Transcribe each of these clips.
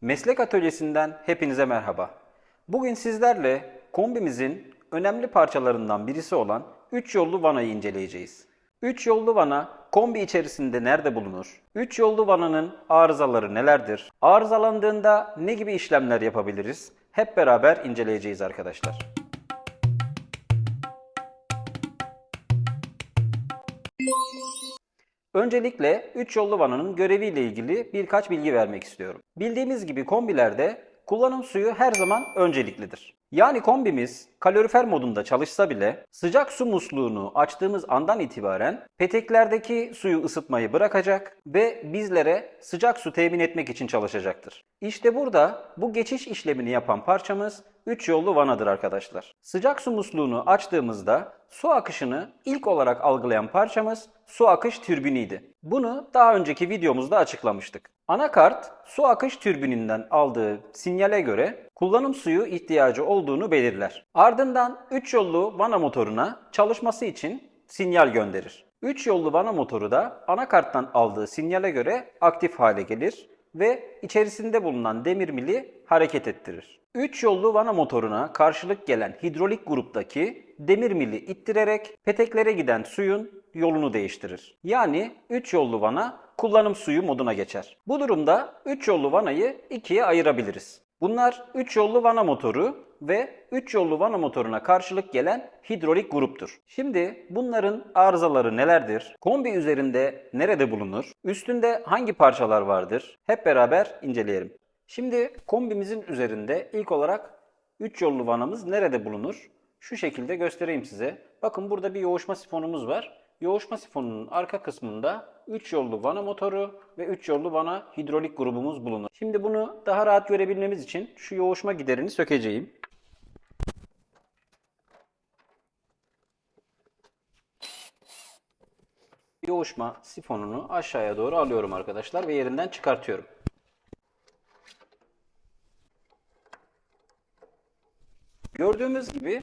Meslek atölyesinden hepinize merhaba. Bugün sizlerle kombimizin önemli parçalarından birisi olan 3 yollu vanayı inceleyeceğiz. 3 yollu vana kombi içerisinde nerede bulunur? 3 yollu vananın arızaları nelerdir? Arızalandığında ne gibi işlemler yapabiliriz? Hep beraber inceleyeceğiz arkadaşlar. Öncelikle 3 yollu vananın göreviyle ilgili birkaç bilgi vermek istiyorum. Bildiğimiz gibi kombilerde kullanım suyu her zaman önceliklidir. Yani kombimiz kalorifer modunda çalışsa bile sıcak su musluğunu açtığımız andan itibaren peteklerdeki suyu ısıtmayı bırakacak ve bizlere sıcak su temin etmek için çalışacaktır. İşte burada bu geçiş işlemini yapan parçamız 3 yollu vanadır arkadaşlar. Sıcak su musluğunu açtığımızda su akışını ilk olarak algılayan parçamız su akış türbiniydi. Bunu daha önceki videomuzda açıklamıştık. Anakart su akış türbininden aldığı sinyale göre kullanım suyu ihtiyacı olduğunu belirler. Ardından 3 yollu vana motoruna çalışması için sinyal gönderir. 3 yollu vana motoru da anakarttan aldığı sinyale göre aktif hale gelir ve içerisinde bulunan demir mili hareket ettirir. 3 yollu vana motoruna karşılık gelen hidrolik gruptaki demir mili ittirerek peteklere giden suyun yolunu değiştirir. Yani 3 yollu vana kullanım suyu moduna geçer. Bu durumda 3 yollu vanayı ikiye ayırabiliriz. Bunlar 3 yollu vana motoru ve 3 yollu vana motoruna karşılık gelen hidrolik gruptur. Şimdi bunların arızaları nelerdir? Kombi üzerinde nerede bulunur? Üstünde hangi parçalar vardır? Hep beraber inceleyelim. Şimdi kombimizin üzerinde ilk olarak 3 yollu vanamız nerede bulunur? Şu şekilde göstereyim size. Bakın burada bir yoğuşma sifonumuz var. Yoğuşma sifonunun arka kısmında 3 yollu vana motoru ve 3 yollu vana hidrolik grubumuz bulunur. Şimdi bunu daha rahat görebilmemiz için şu yoğuşma giderini sökeceğim. Yoğuşma sifonunu aşağıya doğru alıyorum arkadaşlar ve yerinden çıkartıyorum. Gördüğümüz gibi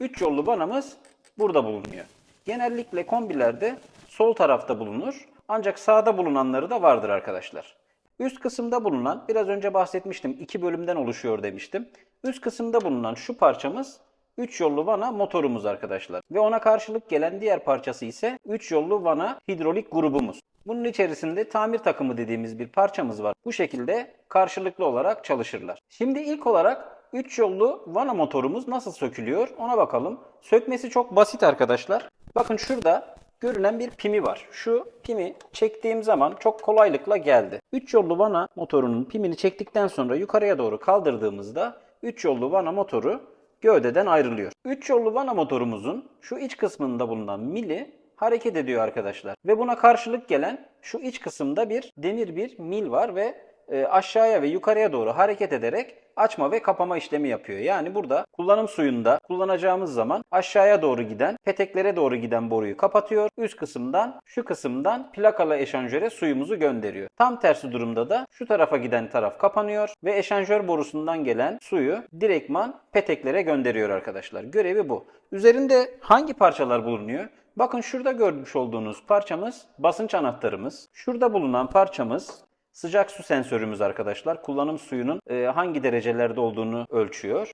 3 yollu vanamız burada bulunuyor. Genellikle kombilerde sol tarafta bulunur ancak sağda bulunanları da vardır arkadaşlar. Üst kısımda bulunan, biraz önce bahsetmiştim iki bölümden oluşuyor demiştim. Üst kısımda bulunan şu parçamız 3 yollu vana motorumuz arkadaşlar. Ve ona karşılık gelen diğer parçası ise 3 yollu vana hidrolik grubumuz. Bunun içerisinde tamir takımı dediğimiz bir parçamız var. Bu şekilde karşılıklı olarak çalışırlar. Şimdi ilk olarak 3 yollu vana motorumuz nasıl sökülüyor ona bakalım. Sökmesi çok basit arkadaşlar. Bakın şurada görünen bir pimi var. Şu pimi çektiğim zaman çok kolaylıkla geldi. 3 yollu vana motorunun pimini çektikten sonra yukarıya doğru kaldırdığımızda 3 yollu vana motoru gövdeden ayrılıyor. 3 yollu vana motorumuzun şu iç kısmında bulunan mili hareket ediyor arkadaşlar. Ve buna karşılık gelen şu iç kısımda bir demir bir mil var ve e, aşağıya ve yukarıya doğru hareket ederek açma ve kapama işlemi yapıyor. Yani burada kullanım suyunda kullanacağımız zaman aşağıya doğru giden, peteklere doğru giden boruyu kapatıyor. Üst kısımdan, şu kısımdan plakalı eşanjöre suyumuzu gönderiyor. Tam tersi durumda da şu tarafa giden taraf kapanıyor ve eşanjör borusundan gelen suyu direktman peteklere gönderiyor arkadaşlar. Görevi bu. Üzerinde hangi parçalar bulunuyor? Bakın şurada görmüş olduğunuz parçamız basınç anahtarımız. Şurada bulunan parçamız Sıcak su sensörümüz arkadaşlar kullanım suyunun hangi derecelerde olduğunu ölçüyor.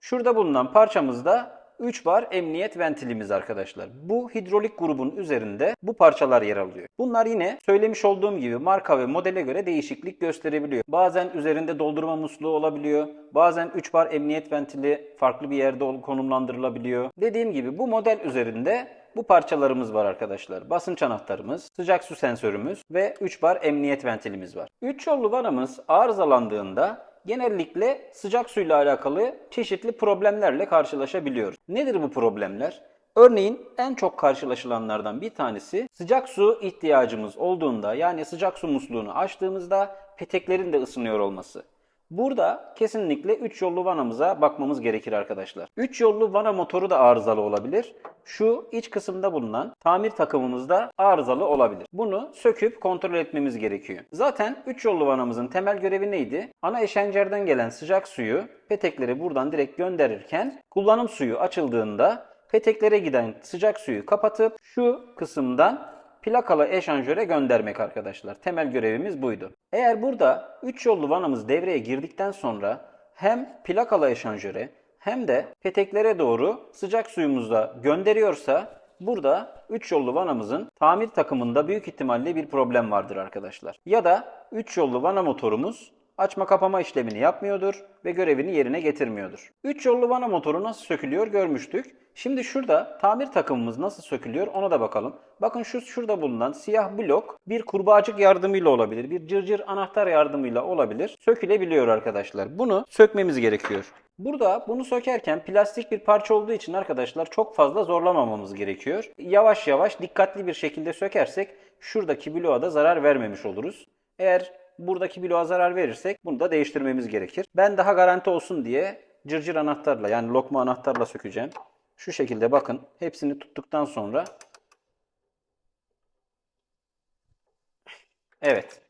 Şurada bulunan parçamızda 3 bar emniyet ventilimiz arkadaşlar. Bu hidrolik grubun üzerinde bu parçalar yer alıyor. Bunlar yine söylemiş olduğum gibi marka ve modele göre değişiklik gösterebiliyor. Bazen üzerinde doldurma musluğu olabiliyor. Bazen 3 bar emniyet ventili farklı bir yerde konumlandırılabiliyor. Dediğim gibi bu model üzerinde bu parçalarımız var arkadaşlar. Basınç anahtarımız, sıcak su sensörümüz ve 3 bar emniyet ventilimiz var. 3 yollu vanamız arızalandığında genellikle sıcak suyla alakalı çeşitli problemlerle karşılaşabiliyoruz. Nedir bu problemler? Örneğin en çok karşılaşılanlardan bir tanesi sıcak su ihtiyacımız olduğunda yani sıcak su musluğunu açtığımızda peteklerin de ısınıyor olması. Burada kesinlikle 3 yollu vanamıza bakmamız gerekir arkadaşlar. 3 yollu vana motoru da arızalı olabilir. Şu iç kısımda bulunan tamir takımımız da arızalı olabilir. Bunu söküp kontrol etmemiz gerekiyor. Zaten 3 yollu vanamızın temel görevi neydi? Ana eşencerden gelen sıcak suyu peteklere buradan direkt gönderirken kullanım suyu açıldığında peteklere giden sıcak suyu kapatıp şu kısımdan plakalı eşanjöre göndermek arkadaşlar. Temel görevimiz buydu. Eğer burada 3 yollu vanamız devreye girdikten sonra hem plakalı eşanjöre hem de peteklere doğru sıcak suyumuzda gönderiyorsa burada 3 yollu vanamızın tamir takımında büyük ihtimalle bir problem vardır arkadaşlar. Ya da 3 yollu vana motorumuz açma kapama işlemini yapmıyordur ve görevini yerine getirmiyordur. 3 yollu vana motoru nasıl sökülüyor görmüştük. Şimdi şurada tamir takımımız nasıl sökülüyor ona da bakalım. Bakın şu şurada bulunan siyah blok bir kurbağacık yardımıyla olabilir. Bir cırcır anahtar yardımıyla olabilir. Sökülebiliyor arkadaşlar. Bunu sökmemiz gerekiyor. Burada bunu sökerken plastik bir parça olduğu için arkadaşlar çok fazla zorlamamamız gerekiyor. Yavaş yavaş dikkatli bir şekilde sökersek şuradaki bloğa da zarar vermemiş oluruz. Eğer buradaki bloğa zarar verirsek bunu da değiştirmemiz gerekir. Ben daha garanti olsun diye cırcır anahtarla yani lokma anahtarla sökeceğim. Şu şekilde bakın hepsini tuttuktan sonra Evet.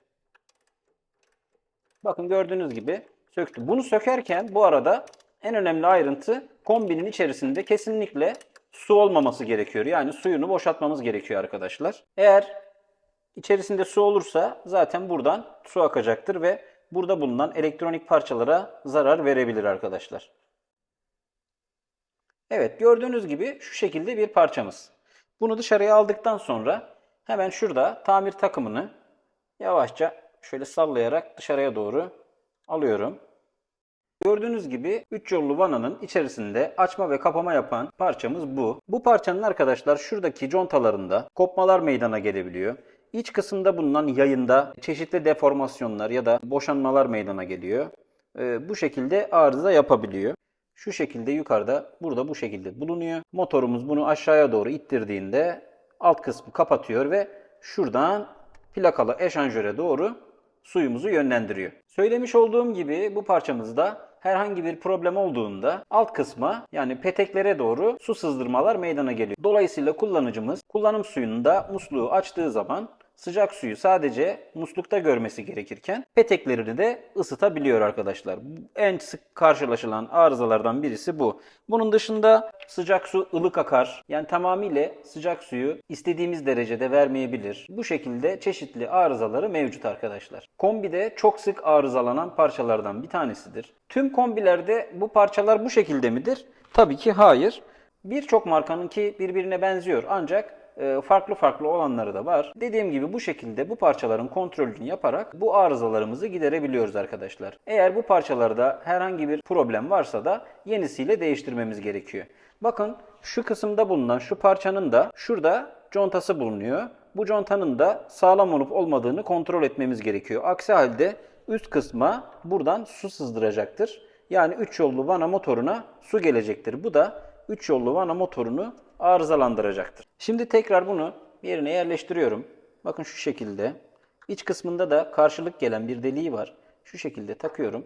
Bakın gördüğünüz gibi söktü. Bunu sökerken bu arada en önemli ayrıntı kombinin içerisinde kesinlikle su olmaması gerekiyor. Yani suyunu boşaltmamız gerekiyor arkadaşlar. Eğer içerisinde su olursa zaten buradan su akacaktır ve burada bulunan elektronik parçalara zarar verebilir arkadaşlar. Evet gördüğünüz gibi şu şekilde bir parçamız. Bunu dışarıya aldıktan sonra hemen şurada tamir takımını yavaşça şöyle sallayarak dışarıya doğru alıyorum. Gördüğünüz gibi 3 yollu vananın içerisinde açma ve kapama yapan parçamız bu. Bu parçanın arkadaşlar şuradaki contalarında kopmalar meydana gelebiliyor. İç kısımda bulunan yayında çeşitli deformasyonlar ya da boşanmalar meydana geliyor. Ee, bu şekilde arıza yapabiliyor. Şu şekilde yukarıda burada bu şekilde bulunuyor. Motorumuz bunu aşağıya doğru ittirdiğinde alt kısmı kapatıyor ve şuradan plakalı eşanjöre doğru suyumuzu yönlendiriyor. Söylemiş olduğum gibi bu parçamızda herhangi bir problem olduğunda alt kısma yani peteklere doğru su sızdırmalar meydana geliyor. Dolayısıyla kullanıcımız kullanım suyunda musluğu açtığı zaman sıcak suyu sadece muslukta görmesi gerekirken peteklerini de ısıtabiliyor arkadaşlar. En sık karşılaşılan arızalardan birisi bu. Bunun dışında sıcak su ılık akar. Yani tamamıyla sıcak suyu istediğimiz derecede vermeyebilir. Bu şekilde çeşitli arızaları mevcut arkadaşlar. Kombide çok sık arızalanan parçalardan bir tanesidir. Tüm kombilerde bu parçalar bu şekilde midir? Tabii ki hayır. Birçok markanınki birbirine benziyor ancak farklı farklı olanları da var. Dediğim gibi bu şekilde bu parçaların kontrolünü yaparak bu arızalarımızı giderebiliyoruz arkadaşlar. Eğer bu parçalarda herhangi bir problem varsa da yenisiyle değiştirmemiz gerekiyor. Bakın şu kısımda bulunan şu parçanın da şurada contası bulunuyor. Bu contanın da sağlam olup olmadığını kontrol etmemiz gerekiyor. Aksi halde üst kısma buradan su sızdıracaktır. Yani 3 yollu vana motoruna su gelecektir. Bu da 3 yollu vana motorunu arızalandıracaktır. Şimdi tekrar bunu yerine yerleştiriyorum. Bakın şu şekilde. İç kısmında da karşılık gelen bir deliği var. Şu şekilde takıyorum.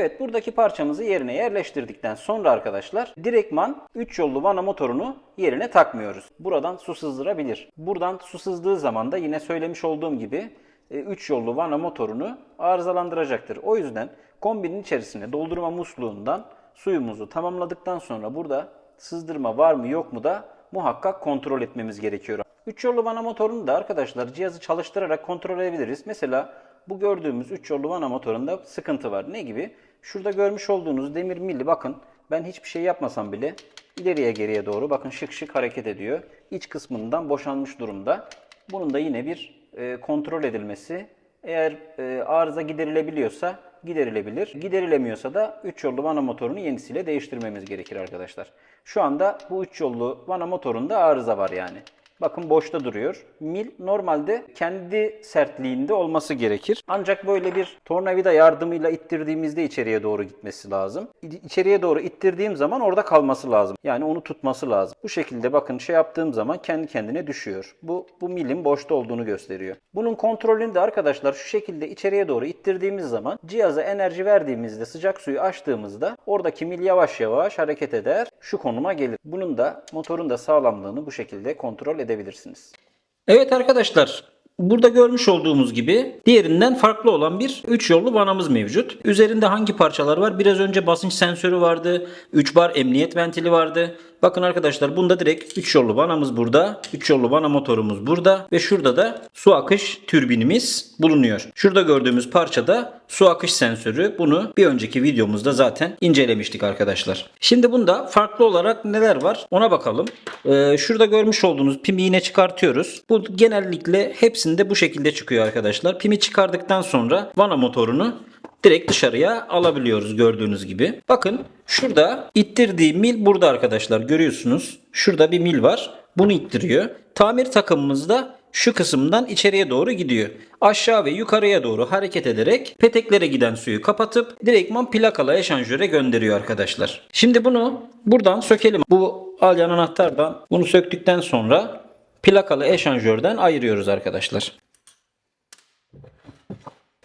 Evet buradaki parçamızı yerine yerleştirdikten sonra arkadaşlar direktman 3 yollu vana motorunu yerine takmıyoruz. Buradan su sızdırabilir. Buradan su sızdığı zaman da yine söylemiş olduğum gibi 3 yollu vana motorunu arızalandıracaktır. O yüzden kombinin içerisine doldurma musluğundan suyumuzu tamamladıktan sonra burada sızdırma var mı yok mu da muhakkak kontrol etmemiz gerekiyor. 3 yollu vana motorunu da arkadaşlar cihazı çalıştırarak kontrol edebiliriz. Mesela bu gördüğümüz 3 yollu vana motorunda sıkıntı var. Ne gibi? Şurada görmüş olduğunuz demir milli bakın ben hiçbir şey yapmasam bile ileriye geriye doğru bakın şık şık hareket ediyor. İç kısmından boşanmış durumda. Bunun da yine bir e, kontrol edilmesi eğer e, arıza giderilebiliyorsa giderilebilir. Giderilemiyorsa da 3 yollu vana motorunu yenisiyle değiştirmemiz gerekir arkadaşlar. Şu anda bu 3 yollu vana motorunda arıza var yani. Bakın boşta duruyor. Mil normalde kendi sertliğinde olması gerekir. Ancak böyle bir tornavida yardımıyla ittirdiğimizde içeriye doğru gitmesi lazım. İçeriye doğru ittirdiğim zaman orada kalması lazım. Yani onu tutması lazım. Bu şekilde bakın şey yaptığım zaman kendi kendine düşüyor. Bu, bu milin boşta olduğunu gösteriyor. Bunun kontrolünü de arkadaşlar şu şekilde içeriye doğru ittirdiğimiz zaman cihaza enerji verdiğimizde sıcak suyu açtığımızda oradaki mil yavaş yavaş hareket eder. Şu konuma gelir. Bunun da motorun da sağlamlığını bu şekilde kontrol edebilirsiniz. Evet arkadaşlar Burada görmüş olduğumuz gibi diğerinden farklı olan bir 3 yollu vanamız mevcut. Üzerinde hangi parçalar var? Biraz önce basınç sensörü vardı. 3 bar emniyet ventili vardı. Bakın arkadaşlar bunda direkt 3 yollu vanamız burada. 3 yollu vana motorumuz burada. Ve şurada da su akış türbinimiz bulunuyor. Şurada gördüğümüz parçada su akış sensörü. Bunu bir önceki videomuzda zaten incelemiştik arkadaşlar. Şimdi bunda farklı olarak neler var ona bakalım. Ee, şurada görmüş olduğunuz pimi yine çıkartıyoruz. Bu genellikle hepsinde bu şekilde çıkıyor arkadaşlar. Pimi çıkardıktan sonra vana motorunu direkt dışarıya alabiliyoruz gördüğünüz gibi. Bakın şurada ittirdiği mil burada arkadaşlar görüyorsunuz. Şurada bir mil var. Bunu ittiriyor. Tamir takımımızda şu kısımdan içeriye doğru gidiyor. Aşağı ve yukarıya doğru hareket ederek peteklere giden suyu kapatıp direktman plakalı eşanjöre gönderiyor arkadaşlar. Şimdi bunu buradan sökelim. Bu alyan anahtardan bunu söktükten sonra plakalı eşanjörden ayırıyoruz arkadaşlar.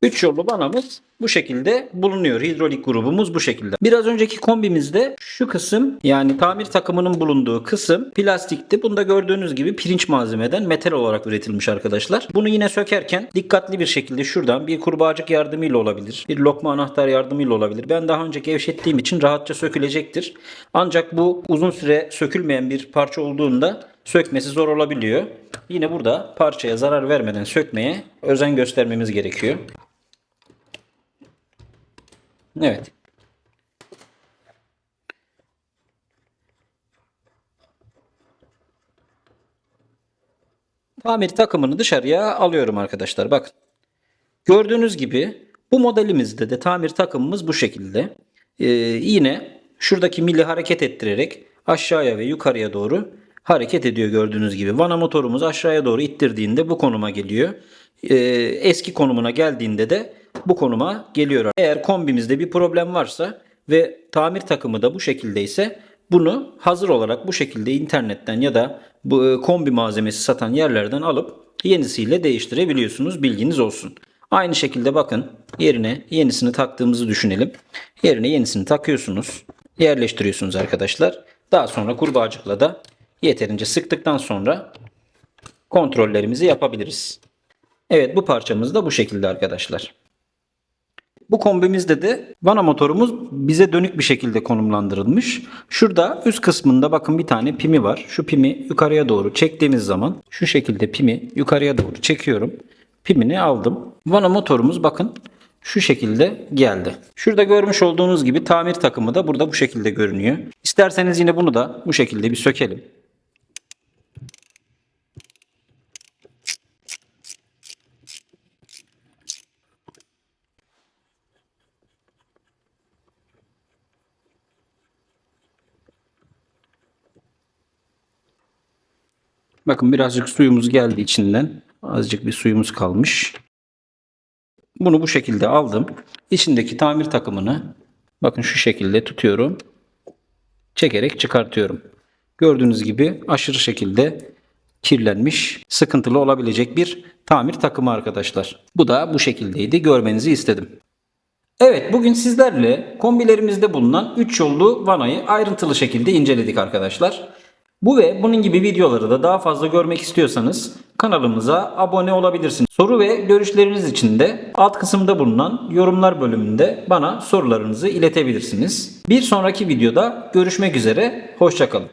3 yollu vanamız bu şekilde bulunuyor. Hidrolik grubumuz bu şekilde. Biraz önceki kombimizde şu kısım yani tamir takımının bulunduğu kısım plastikti. Bunda gördüğünüz gibi pirinç malzemeden metal olarak üretilmiş arkadaşlar. Bunu yine sökerken dikkatli bir şekilde şuradan bir kurbağacık yardımıyla olabilir. Bir lokma anahtar yardımıyla olabilir. Ben daha önce gevşettiğim için rahatça sökülecektir. Ancak bu uzun süre sökülmeyen bir parça olduğunda sökmesi zor olabiliyor. Yine burada parçaya zarar vermeden sökmeye özen göstermemiz gerekiyor. Evet. Tamir takımını dışarıya alıyorum arkadaşlar. Bakın. Gördüğünüz gibi bu modelimizde de tamir takımımız bu şekilde. Ee, yine şuradaki mili hareket ettirerek aşağıya ve yukarıya doğru hareket ediyor gördüğünüz gibi. Vana motorumuz aşağıya doğru ittirdiğinde bu konuma geliyor. Ee, eski konumuna geldiğinde de bu konuma geliyor. Eğer kombimizde bir problem varsa ve tamir takımı da bu şekilde ise bunu hazır olarak bu şekilde internetten ya da bu e, kombi malzemesi satan yerlerden alıp yenisiyle değiştirebiliyorsunuz. Bilginiz olsun. Aynı şekilde bakın yerine yenisini taktığımızı düşünelim. Yerine yenisini takıyorsunuz. Yerleştiriyorsunuz arkadaşlar. Daha sonra kurbağacıkla da yeterince sıktıktan sonra kontrollerimizi yapabiliriz. Evet bu parçamız da bu şekilde arkadaşlar. Bu kombimizde de vana motorumuz bize dönük bir şekilde konumlandırılmış. Şurada üst kısmında bakın bir tane pimi var. Şu pimi yukarıya doğru çektiğimiz zaman şu şekilde pimi yukarıya doğru çekiyorum. Pimini aldım. Vana motorumuz bakın şu şekilde geldi. Şurada görmüş olduğunuz gibi tamir takımı da burada bu şekilde görünüyor. İsterseniz yine bunu da bu şekilde bir sökelim. Bakın birazcık suyumuz geldi içinden. Azıcık bir suyumuz kalmış. Bunu bu şekilde aldım. İçindeki tamir takımını bakın şu şekilde tutuyorum. Çekerek çıkartıyorum. Gördüğünüz gibi aşırı şekilde kirlenmiş, sıkıntılı olabilecek bir tamir takımı arkadaşlar. Bu da bu şekildeydi. Görmenizi istedim. Evet bugün sizlerle kombilerimizde bulunan 3 yollu vanayı ayrıntılı şekilde inceledik arkadaşlar. Bu ve bunun gibi videoları da daha fazla görmek istiyorsanız kanalımıza abone olabilirsiniz. Soru ve görüşleriniz için de alt kısımda bulunan yorumlar bölümünde bana sorularınızı iletebilirsiniz. Bir sonraki videoda görüşmek üzere, hoşçakalın.